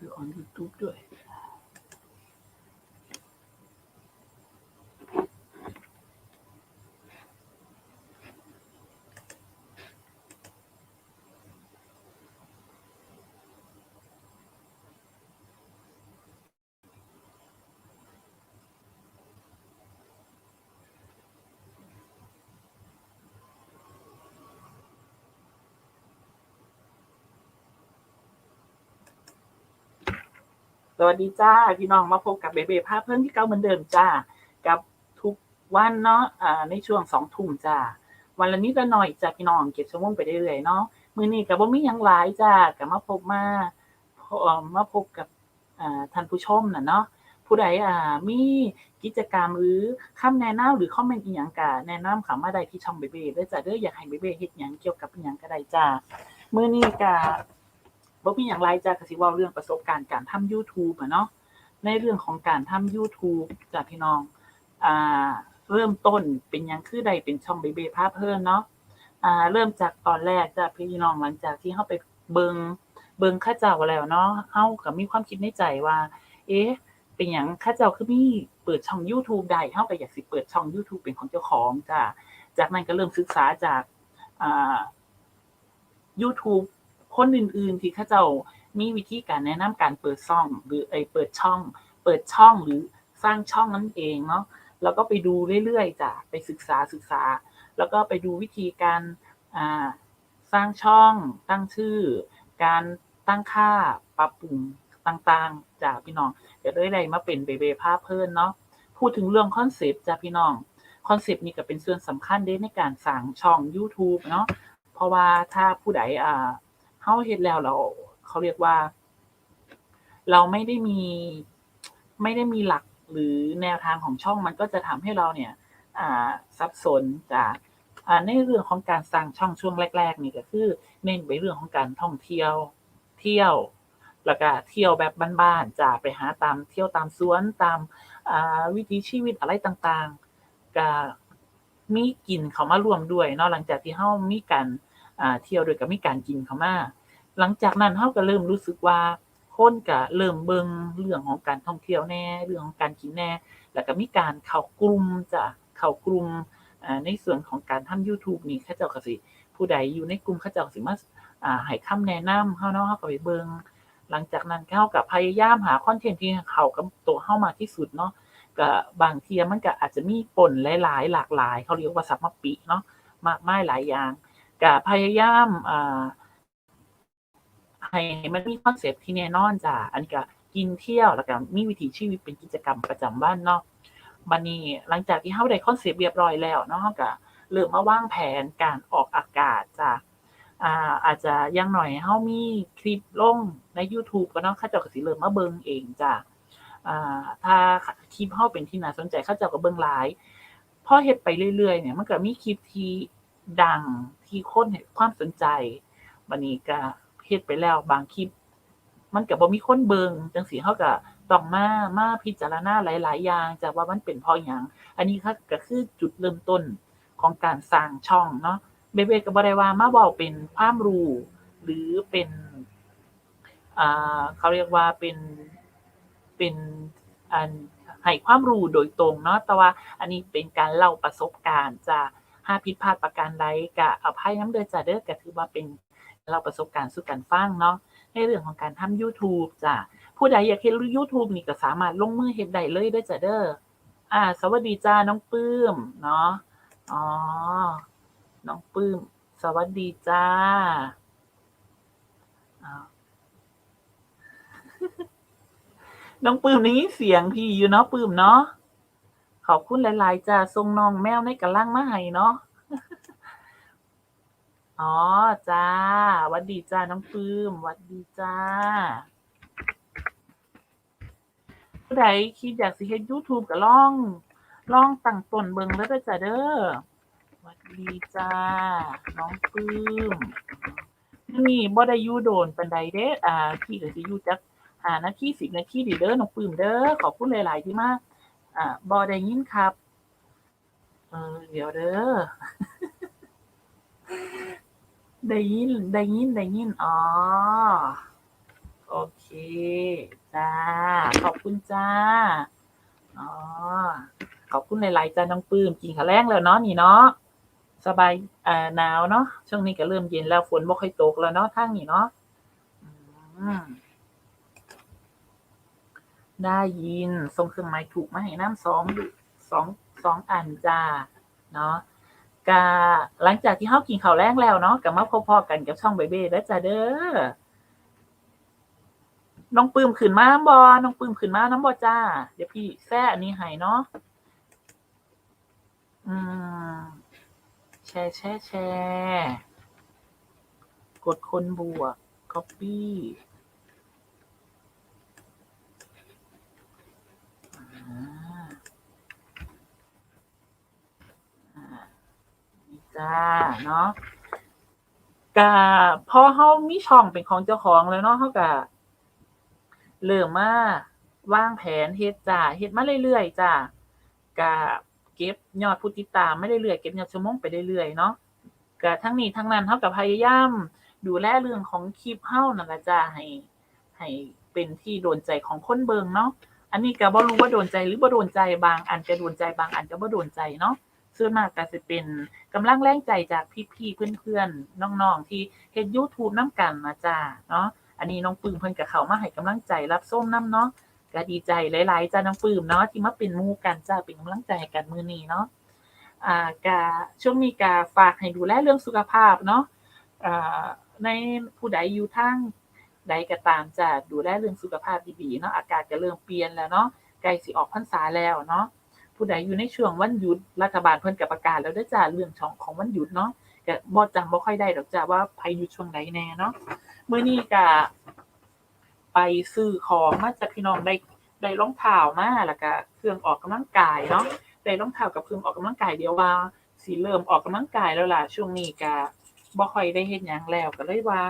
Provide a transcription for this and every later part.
ดูออน YouTube ด้วย สวัสดีจ้าพี่น้องมาพบกับเบเบภาพเพื่อนที่เก่าเหมือนเดิมจ้ากับทุกวันเนาะอ่าในช่วงสองทุ่มจ้าวันละนิดละหน่อยจ้าพี่น้องเก็บชั่วโมงไปเรื่อยๆเนาะมือนี้ก็บ่มียังหลายจ้าก็มาพบมาพอมาพบกับอ่าท่านผู้ชมน่ะเนาะผู้ใดอ่ามีกิจกรรมหรือคำแนะนำหรือคอมเมนต์อีหยังก็แนะนำเข้ามาได้ที่ช่องเบเบเด้อจ้าเด้ออยากให้เบเบเฮ็ดหยังเกี่ยวกับอีหยังก็ได้จ้ามือนี้ก็บ่ มีอย่างไรจ้ะก็สิเว้าเรื่องประสบการณ์การทำ YouTube อะเนาะในเรื่องของการทำ YouTube จ้ะพี่น้องอ่าเริ่มต้นเป็นยังคือใดเป็นช่องเบเบพาพเพิ่นเนาะอ่าเริ่มจากตอนแรกจ้ะพี่น้องหลังจากที่เฮาไปเบิงเบิงเขาเจ้าแล้วเนาะเฮาก็มีความคิดในใจว่า เอ๊ะเป็นหยังเขาเจ้าคือมีเปิดช่อง YouTube ได้เฮาก็อยากสิเปิดช่อง YouTube เป็นของเจ้าของจ้ะจากนั้นก็เริ่มศึกษาจากอ่า YouTube คนอื่นๆที่เขาเจ้ามีวิธีการแนะนำการเปิดช่อง หรือไอเปิดช่อง เปิดช่องหรือสร้างช่องนั่นเองเนาะแล้วก็ไปดูเรื่อยๆจ้ะไปศึกษาศึกษา แล้วก็ไปดูวิธีการอ่าสร้างช่องตั้งชื่อ การตั้งค่าปรับปรุงต่างๆจ้ะพี่น้องเดี๋ยวได้มาเป็นเบเบภาพเพิ่นเนาะพูดถึงเรื่องคอนเซปต์จ้ะพี่น้องคอนเซปต์นี่ก็เป็นส่วนสำคัญเด้ในการสร้างช่อง YouTube เนาะเพราะว่าถ้าผู้ใดอ่า เฮาเฮ็ดแล้วเราเขาเรียกว่า เราไม่ได้มีไม่ได้มีหลักหรือแนวทางของช่องมันก็จะทำให้เราเนี่ย อ่าสับสนจากอ่าในเรื่องของการสร้างช่องช่วงแรก ๆ นี่ก็คือ เน้นไปเรื่องของการท่องเที่ยว เที่ยว แล้วก็เที่ยวแบบบ้านๆจ้ะไปหาตามเที่ยวตามสวนตามอ่าวิถีชีวิตอะไรต่างๆก็มีกินเข้ามารวมด้วยเนาะหลังจากที่เฮามีการ เที่ยวด้วยก็มีการกินเข้ามาหลังจากนั้นเฮาก็เริ่มรู้สึกว่าคนก็เริ่มเบิงเรื่องของการท่องเที่ยวแน่ เรื่องของการกินแน่ แล้วก็มีการเข้ากลุ่มจะเข้ากลุ่มในส่วนของการทำ YouTube นี่เขาเจ้ากสิผู้ใดอยู่ในกลุ่มเขาเจ้ากสิมาอ่าให้คำแนะนำเฮาเนาะเฮาก็ไปเบิงหลังจากนั้นเฮาก็พยายามหาคอนเทนต์ที่เขากับตัวเฮามากที่สุดเนาะก็บางเที่ยมันก็อาจจะมีปนหลายๆ หลากหลาย เขาเรียกว่าสัมมปิเนาะมากมายหลายอย่าง ก็พยายามอ่าให้มันมีคอนเซปต์ที่แน่นอนจ้ะอันนี้ก็กินเที่ยวแล้วก็มีวิถีชีวิตเป็นกิจกรรมประจำวันเนาะบัดนี้หลังจากที่เฮาได้คอนเซปต์เรียบร้อยแล้วเนาะก็เริ่มมาว่างแผนการออกอากาศจ้ะอ่าอาจจะย่างน้อยเฮามีคลิปลงใน YouTube ก็เนาะเขาเจ้าก็สิเริ่มมาเบิ่งเองจ้ะอ่าถ้าคลิปเฮาเป็นที่น่าสนใจเขาเจ้าก็เบิ่งหลายพอเฮ็ดไปเรื่อยๆเนี่ยมันก็มีคลิปที่ ดังที่คนให้ความสนใจบัดนี้ก็เฮ็ดไปแล้วบางคลิป มันก็บ่มีคนเบิงจังซี่เฮาก็ต้องมามาพิจารณาหลาย ๆ อย่างจ้ะว่ามันเป็นเพราะหยังอันนี้ก็ก็คือจุดเริ่มต้นของการสร้างช่องเนาะเบเบก็บ่ได้ว่ามาเว้าเป็นความรู้หรือเป็นอ่าเขาเรียกว่าเป็นเป็นอันให้ความรู้โดยตรงเนาะแต่ว่าอันนี้เป็นการเล่าประสบการณ์จ้ะ หาผิดพลาดประการใดก็อภัยน้ำเด้อจะเด้อก็ถือว่าเป็นเล่าประสบการณ์สู่กันฟังเนาะในเรื่องของการทำ YouTube จ้ะผู้ใดอยากเฮ็ด YouTube นี่ก็สามารถลงมือเฮ็ดได้เลยเด้อจ้ะเด้ออ่า สวัสดีจ้าน้องปื้มเนาะอ๋อน้องปื้ม สวัสดีจ้าน้องปื้มได้เสียงพี่อยู่เนาะปื้มเนาะ ขอบคุณหลาย ๆจ้าส่งน้องแมวในกำลังมาให้เนาะอ๋อจ้าวัดดีจ้าน้องปื้มวัดดีจ้าผู้ใดคิดอยากสิเฮ็ด YouTube ก็ลองลองตั้งต้นเบิ่งเด้อเด้อจ้าเด้อวัดดีจ้าน้องปื้มนี่บ่ได้อยู่โดนปานใดเด้อ่าพี่ก็สิอยู่จัก5นาที10นาทีนี่เด้อน้องปื้มเด้อขอบคุณหลาย ๆ ที่มาก อ่าบ่ได้ยินครับ เออเดี๋ยวเด้อ ได้ยิน ได้ยิน ได้ยิน อ๋อ โอเค จ้า ขอบคุณจ้า อ๋อ ขอบคุณหลาย ๆ จ้าน้องปื้มกินข้าวแรงแล้วเนาะนี่เนาะ สบายอ่าหนาวเนาะ ช่วงนี้ก็เริ่มเย็นแล้วฝนบ่ค่อยตกแล้วเนาะทางนี้เนาะ อืม ได้ยินส่งเครื่องหมายถูกมาให้น้ำสองสองสองอันจ้า เนาะกะหลังจากที่เฮากินข้าวแรงแล้วเนาะก็มาพอๆกันกับช่องเบเบ้แล้วจ้าเด้อ น้องปื้มขึ้นมาน้ำบอน้องปื้มขึ้นมาน้ำบอจ้า เดี๋ยวพี่แซ่อันนี้ให้เนาะ อืม แชร์แชร์แชร์ กดคนบวก copy อ่าอ่านี่ จ้าเนาะกะพอเฮามีช่องเป็นของเจ้าของแล้วเนาะเฮากะเริ่มมาวางแผนเฮ็ดจ้าเฮ็ดมาเรื่อยๆจ้ากะเก็บยอดผู้ติดตามมาเรื่อยๆเก็บยอดชั่วโมงไปเรื่อยๆเนาะกะทั้งนี้ทั้งนั้นเฮาก็พยายามดูแลเรื่องของคลิปเฮานั่นล่ะจ้าให้ให้เป็นที่โดนใจของคนเบิ่งเนาะอันนี้ก็บ่รู้ว่าโดนใจหรือบ่โดนใจบางอันก็โดนใจบางอันก็บ่โดนใจเนาะ ส่วนมากก็สิเป็นกำลังแรงใจจากพี่ๆเพื่อนๆน้องๆที่เฮ็ด YouTube นำกันนะจ้าเนาะอันนี้น้องปื้มเพิ่นก็เขามาให้กำลังใจรับส้มน้ำเนาะก็ดีใจหลายๆจ้าน้องปื้มเนาะที่มาเป็นมู่กันจ้าเป็นกำลังใจให้กันมือนี้เนาะอ่ากะช่วงนี้ก็ฝากให้ดูแลเรื่องสุขภาพเนาะอ่าในผู้ใดอยู่ทางใดก็ตามจ้าดูแลเรื่องสุขภาพดีๆเนาะอากาศก็เริ่มเปลี่ยนแล้วเนาะใกล้สิออกพรรษาแล้วเนาะ ผู้ใดอยู่ในช่วงวันหยุดรัฐบาลเพิ่นก็ประกาศแล้วเด้จ้าเรื่องของของวันหยุดเนาะก็บ่จำบ่ค่อยได้ดอกจ้าว่าไผอยู่ช่วงใดแน่เนาะเมื่อนี้ก็ไปซื้อของมาจากพี่น้องได้ได้รองเท้ามาแล้วก็เครื่องออกกำลังกายเนาะได้รองเท้ากับเครื่องออกกำลังกายเดียวว่าสิเริ่มออกกำลังกายแล้วล่ะช่วงนี้ก็บ่ค่อยได้เฮ็ดหยังแล้วก็เลยว่า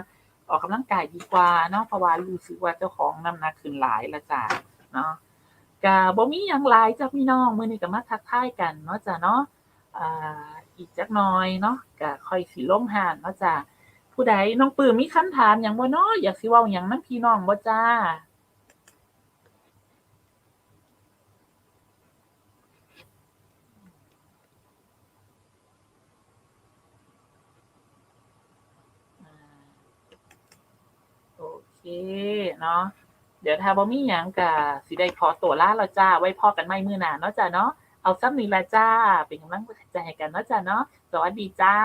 ออกกำลังกายดีกว่าเนาะเพราะว่ารู้สึกว่าเจ้าของน้ำหนักขึ้นหลายละจ้ะเนาะ ก็บ่มีหยังหลายจ้ะพี่น้องมื้อนี้ก็มาทักทายกันเนาะจ้ะเนาะอ่าอีกจักหน่อยเนาะก็ค่อยสิลงห่านเนาะจ้ะผู้ใดน้องปื้มมีคำถามหยังบ่เนาะอยากสิเว้าหยังนำพี่น้องบ่จ้าโอเคเนาะ เดี๋ยวถ้าบ่มีหยังก็สิได้ขอตัวลาแล้วจ้า ไว้พอกันใหม่มื้อหน้าเนาะจ้าเนาะเอาซ้ำนี้ล่ะจ้า เป็นกำลังใจให้กันเนาะจ้าเนาะสวัสดีจ้า